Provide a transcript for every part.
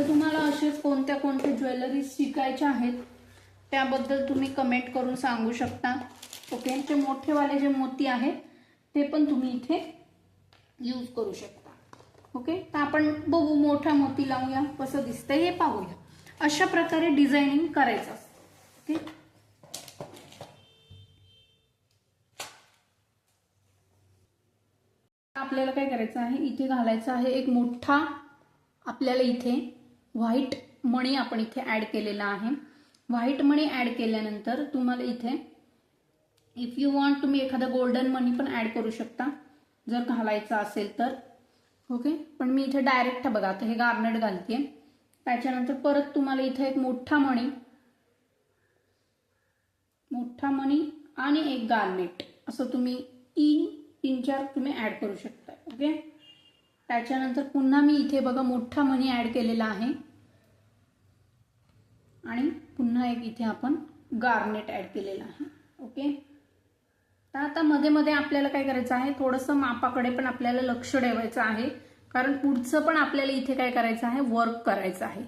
तर तुम्हाला असेच कोणत्या कोणत्या ज्वेलरीज शिकायच्या आहेत त्याबद्दल तुम्ही कमेंट करून सांगू शकता. ओके ते मोठेवाले जे मोती आहेत ते पण तुम्ही इथे यूज करू शकता. ओके तर आपण बघू मोठा मोती लावूया कसं दिसतंय हे पाहूया. अशा प्रकारे डिझायनिंग करायचं असतं. ओके आपल्याला काय करायचं आहे? इथे घालायचं आहे एक मोठा आपल्याला इथे व्हाईट मणी आपण इथे ॲड केलेला आहे. व्हाईट मणी ॲड केल्यानंतर तुम्हाला इथे इफ यू वॉन्ट तुम्ही एखादा गोल्डन मनी पण ॲड करू शकता. जर घालायचा असेल तर. ओके पण मी इथे डायरेक्ट बघा आता हे गार्नेट घालते. त्याच्यानंतर परत तुम्हाला इथे एक मोठा मणी. मोठा मणी आणि एक गार्नेट असं तुम्ही तीन तीन चार तुम्ही ॲड करू शकता ओके त्याच्यानंतर पुन्हा मी इथे बघा मोठा मनी ऍड केलेला आहे. आणि पुन्हा एक इथे आपण गार्नेट ऍड केलेला आहे. ओके? तर आता मध्ये मध्ये आपल्याला काय करायचं आहे? थोडंसं मापाकडे पण आपल्याला लक्ष ठेवायचं आहे. कारण पुढचं पण आपल्याला इथे काय करायचं आहे? वर्क करायचं आहे.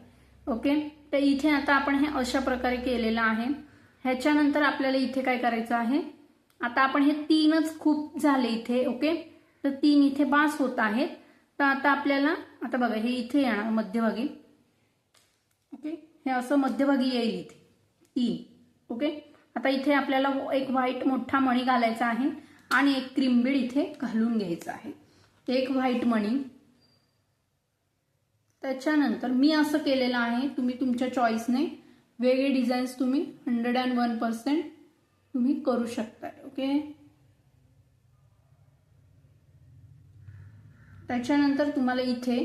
ओके? तर इथे आता आपण हे अशा प्रकारे केलेलं आहे. ह्याच्यानंतर आपल्याला इथे काय करायचं आहे? आता आपण हे तीनच खूप झाले इथे. ओके? तर तीन इथे बास होत आहेत. तर आता आपल्याला आता बघा हे इथे येणार मध्यभागी. ओके? हे असं मध्यभागी येईल इथे. तीन ओके? आता इथे आपल्याला एक व्हाईट मोठा मणी घालायचा आहे आणि एक क्रीमबीड इथे घालून घ्यायचं आहे. एक व्हाईट मणी. त्याच्यानंतर मी असं केलेलं आहे तुम्ही तुमच्या चॉईसने वेगळे डिझाईन्स तुम्ही हंड्रेड अँड वन पर्सेंट तुम्ही करू शकता ओके? त्याच्यानंतर तुम्हाला इथे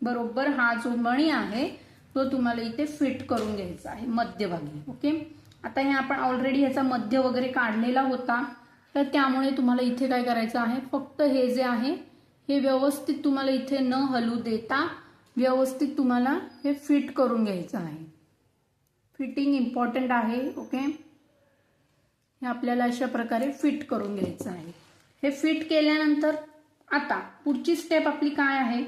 बरोबर हा जो मणी आहे तो तुम्हाला इथे फिट करून घ्यायचा आहे मध्यभागी ओके आता हे आपण ऑलरेडी ह्याचा मध्य वगैरे काढलेला होता. तर त्यामुळे तुम्हाला इथे काय करायचं आहे फक्त हे जे आहे हे व्यवस्थित तुम्हाला इथे न हलू देता व्यवस्थित तुम्हाला हे फिट करून घ्यायचं आहे. फिटिंग इम्पॉर्टंट आहे ओके हे आपल्याला अशा प्रकारे फिट करून घ्यायचं आहे. हे फिट केल्यानंतर आता पुढची स्टेप आपली काय आहे?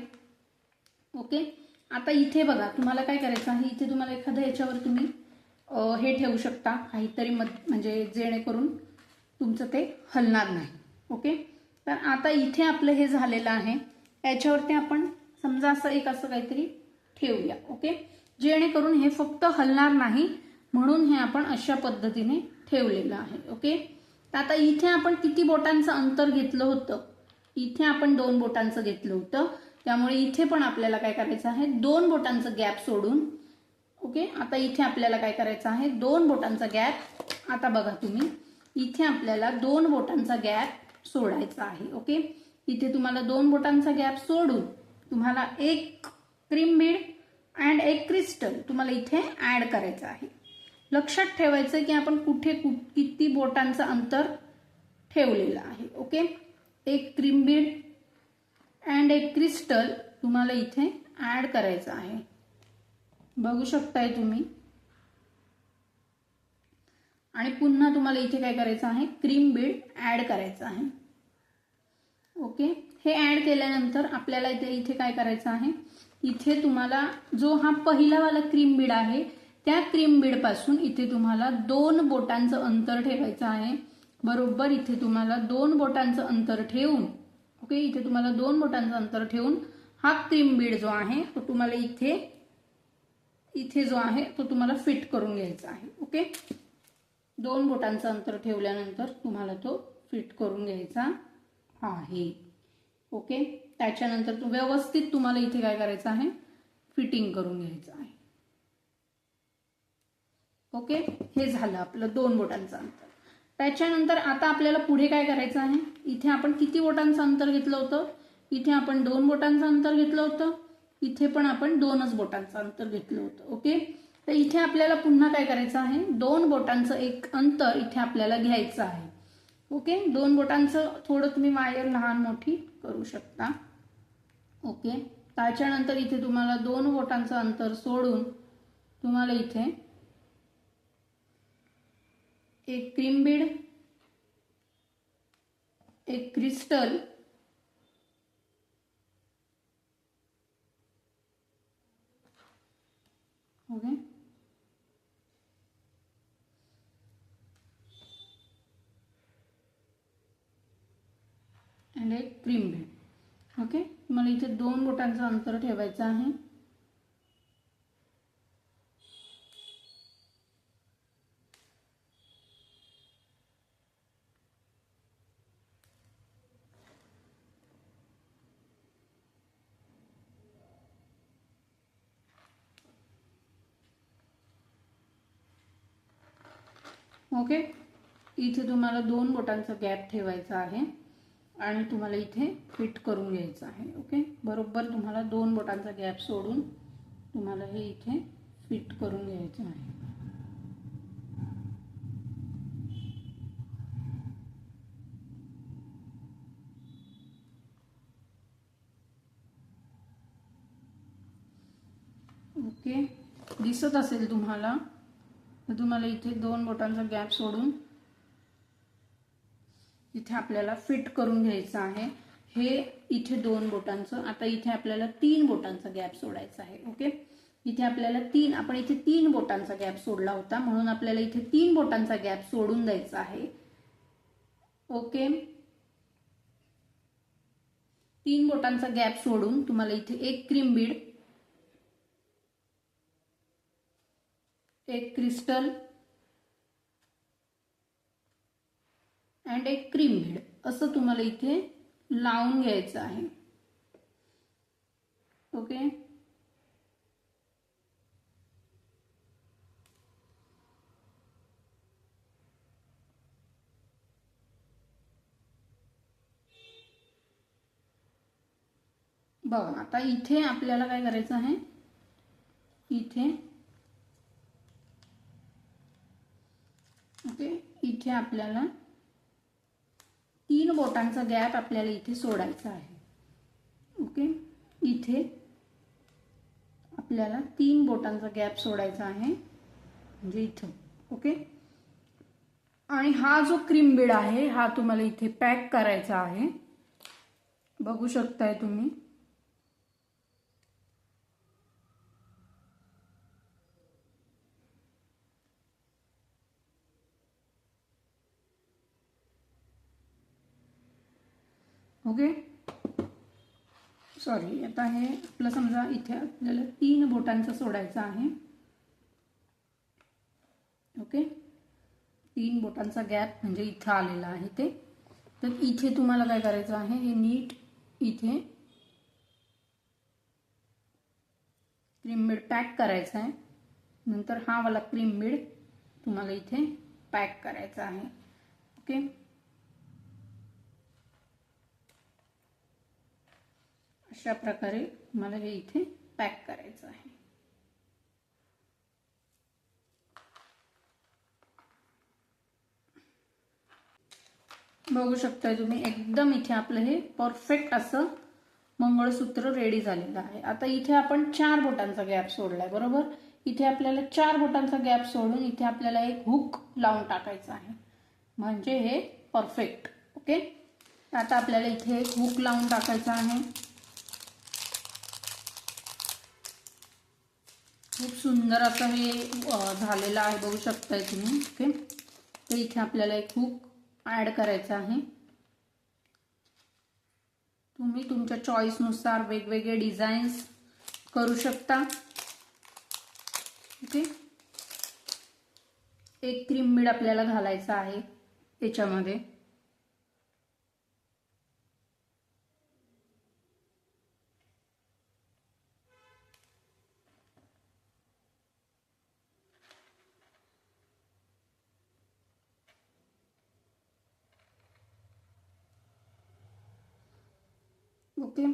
ओके आता इथे बघा तुम्हाला काय करायचं आहे? इथे तुम्हाला एखाद्या याच्यावर तुम्ही हे ठेवू शकता. काहीतरी मत म्हणजे जेणेकरून तुमचं ते हलणार नाही. ओके तर आता इथे आपलं हे झालेलं आहे. याच्यावरती आपण समजा असं एक असं काहीतरी ठेवूया. ओके जेणेकरून हे फक्त हलणार नाही म्हणून हे आपण अशा पद्धतीने ठेवलेलं आहे. ओके तर आता इथे आपण किती बोटांचं अंतर घेतलं होतं? इथे आपण दोन बोटांचं घेतलं होतं. त्यामुळे इथे पण आपल्याला काय करायचं आहे? दोन बोटांचं गॅप सोडून ओके? आता इथे आपल्याला काय करायचं आहे? दोन बोटांचा गॅप आता बघा तुम्ही. इथे आपल्याला दोन बोटांचा गॅप सोडायचा आहे ओके? इथे तुम्हाला दोन बोटांचा गॅप सोडून तुम्हाला एक क्रीम बीड अँड एक क्रिस्टल तुम्हाला इथे ऍड करायचं आहे. लक्षात ठेवायचं की आपण कुठे किती बोटांचं अंतर ठेवलेलं आहे ओके? एक त्रिंबीड अँड एक क्रिस्टल तुम्हाला इथे ऍड करायचं आहे. बघू शकताय तुम्ही. आणि पुन्हा तुम्हाला इथे काय करायचं आहे? क्रीम बीड ऍड करायचं आहे. ओके? हे ऍड केल्यानंतर आपल्याला इथे इथे काय करायचं आहे? इथे तुम्हाला जो हा पहिलावाला क्रीम बीड आहे त्या क्रीम बीडपासून इथे तुम्हाला दोन बोटांचं अंतर ठेवायचं आहे. बरोबर इथे तुम्हाला दोन बोटांचं अंतर ठेवून ओके इथे तुम्हाला दोन बोटांचं अंतर ठेवून हा क्रीम बीड जो आहे तो तुम्हाला इथे इथे जो आहे तो तुम्हाला फिट करून घ्यायचा आहे ओके? दोन बोटांचं अंतर ठेवल्यानंतर तुम्हाला तो फिट करून घ्यायचा आहे ओके? त्याच्यानंतर व्यवस्थित तुम्हाला इथे काय करायचं आहे फिटिंग करून घ्यायचं आहे. ओके? हे झालं आपलं दोन बोटांचं अंतर. त्याच्यानंतर आता आपल्याला पुढे काय करायचं आहे? इथे आपण किती बोटांचं अंतर घेतलं होतं? इथे आपण दोन बोटांचं अंतर घेतलं होतं. इथे पण आपण दोनच बोटांचं अंतर घेतलं होतं. ओके? तर इथे आपल्याला पुन्हा काय करायचं आहे? दोन बोटांचं एक अंतर इथे आपल्याला घ्यायचं आहे. ओके? दोन बोटांचं थोडं तुम्ही वायर लहान मोठी करू शकता. ओके? त्याच्यानंतर इथे तुम्हाला दोन बोटांचं अंतर सोडून तुम्हाला इथे एक क्रीम बीड एक क्रिस्टल ओके अँड एक क्रीम बीड ओके मला इथे दोन बोटांचं अंतर ठेवायचं आहे. ओके? इथे तुम्हाला दोन बोटांचा गॅप ठेवायचा आहे आणि तुम्हाला इथे फिट करून घ्यायचं आहे ओके? बरोबर तुम्हाला दोन बोटांचा गॅप सोडून तुम्हाला हे इथे फिट करून घ्यायचं आहे. ओके? दिसत असेल तुम्हाला तर तुम्हाला इथे दोन बोटांचा गॅप सोडून इथे आपल्याला फिट करून घ्यायचं आहे. हे इथे दोन बोटांचं आता इथे आपल्याला तीन बोटांचा गॅप सोडायचा आहे ओके? इथे आपल्याला तीन आपण इथे तीन बोटांचा गॅप सोडला होता म्हणून आपल्याला इथे तीन बोटांचा गॅप सोडून द्यायचा आहे. ओके? तीन बोटांचा गॅप सोडून तुम्हाला इथे एक क्रीम बीड एक क्रिस्टल अँड एक क्रीम बीड असं तुम्हाला इथे लावून घ्यायचं आहे. ओके? बघा आता इथे आपल्याला काय करायचं आहे? इथे ओके इथे आपल्याला तीन बोटांचा गॅप आपल्याला इथे सोडायचा आहे. ओके इथे आपल्याला तीन बोटांचा गॅप सोडायचा आहे म्हणजे इथं. ओके? आणि हा जो क्रीम बीड आहे हा तुम्हाला इथे पॅक करायचा आहे. बघू शकताय तुम्ही. ओके? सॉरी आता हे आपलं समजा इथे आपल्याला तीन बोटांचं सोडायचं आहे. ओके? तीन बोटांचा गॅप म्हणजे इथं आलेला आहे ते. तर इथे तुम्हाला काय करायचं आहे? हे नीट इथे क्रीम पॅक करायचं आहे. नंतर हा वाला क्रीम मीड तुम्हाला इथे पॅक करायचा आहे. ओके? अशा प्रकारे मला हे इथे पॅक करायचं आहे. बघू शकताय तुम्ही एकदम इथे आपलं हे परफेक्ट असं मंगळसूत्र रेडी झालेलं आहे. आता इथे आपण चार बोटांचा गॅप सोडलाय बरोबर? इथे आपल्याला चार बोटांचा गॅप सोडून इथे आपल्याला एक हुक लावून टाकायचं आहे. म्हणजे हे परफेक्ट ओके आता आपल्याला इथे एक हुक लावून टाकायचं आहे. खूप सुंदर असं हे झालेलं आहे बघू शकताय तुम्ही ओके? तर इथे आपल्याला एक हुक ॲड करायचं आहे. तुम्ही तुमच्या चॉईसनुसार वेगवेगळे डिझाईन्स करू शकता. ओके? एक क्रीम बीड आपल्याला घालायचा आहे त्याच्यामध्ये ओके.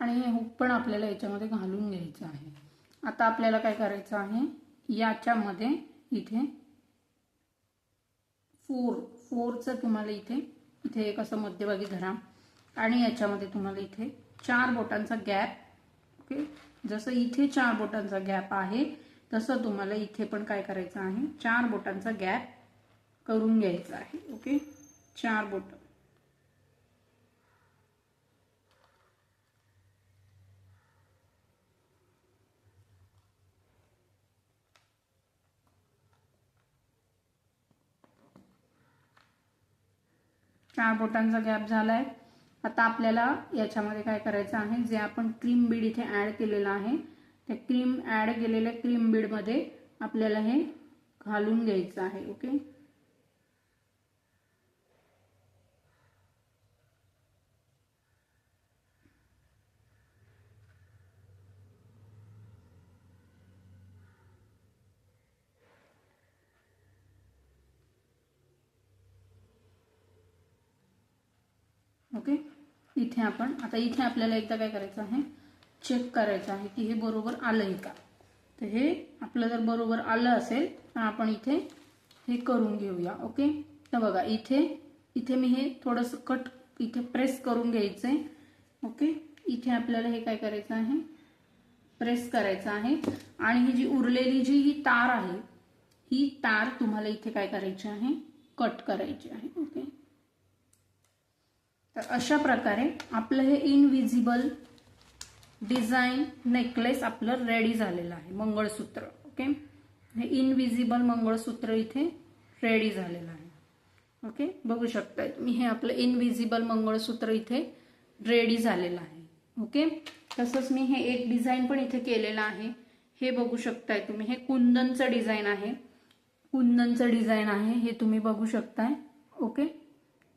आणि हे हुक पण आपल्याला याच्यामध्ये घालून घ्यायचं आहे. आता आपल्याला काय करायचं आहे? याच्यामध्ये इथे फोर फोरचं तुम्हाला इथे इथे एक असं मध्यभागी धरा. आणि याच्यामध्ये तुम्हाला इथे चार बोटांचा गॅप ओके? जसं इथे चार बोटांचा गॅप आहे तसं तुम्हाला इथे पण काय करायचं आहे? चार बोटांचा गॅप करून घ्यायचा आहे ओके? चार बोट. चार बोटांचा गॅप झाला आहे आता आपल्याला याच्यामध्ये काय करायचं आहे? जे आपण क्रीम बीड इथे ऍड केलेलं आहे त्या क्रीम ऍड केलेल्या क्रीम बीडमध्ये आपल्याला हे घालून घ्यायचं आहे ओके ओके? इथे आपण आता इथे आपल्याला एकदा काय करायचं आहे? चेक करायचं आहे की हे बरोबर आलं आहे का? तर हे आपलं जर बरोबर आलं असेल तर आपण इथे हे करून घेऊया ओके? तर बघा इथे इथे मी हे थोडंसं कट इथे प्रेस करून घ्यायचंय ओके? इथे आपल्याला हे काय करायचं आहे? प्रेस करायचं आहे. आणि ही जी उरलेली जी ही तार आहे ही तार तुम्हाला इथे काय करायची आहे? कट करायची आहे ओके? तर अशा प्रकारे आपलं हे इनविजिबल डिझाईन नेकलेस आपलं रेडी झालेलं आहे मंगळसूत्र ओके हे इनविजिबल मंगळसूत्र इथे रेडी झालेलं आहे ओके बघू शकताय तुम्ही हे आपलं इनविजिबल मंगळसूत्र इथे रेडी झालेलं आहे ओके तसंच मी हे एक डिझाईन पण इथे केलेलं आहे. हे बघू शकताय तुम्ही हे कुंदनचं डिझाईन आहे. कुंदनचं डिझाईन आहे हे तुम्ही बघू शकताय ओके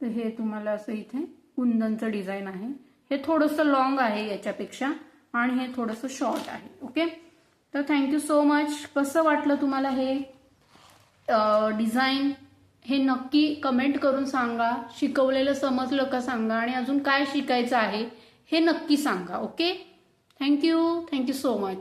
तर हे तुम्हाला असं इथे कुंदनचं डिझाईन आहे. हे थोडंसं लॉंग आहे याच्यापेक्षा आणि हे थोडंसं शॉर्ट आहे ओके तर थँक्यू सो मच कसं वाटलं तुम्हाला हे डिझाईन हे नक्की कमेंट करून सांगा. शिकवलेलं समजलं का सांगा. आणि अजून काय शिकायचं आहे हे नक्की सांगा okay thank you thank you so much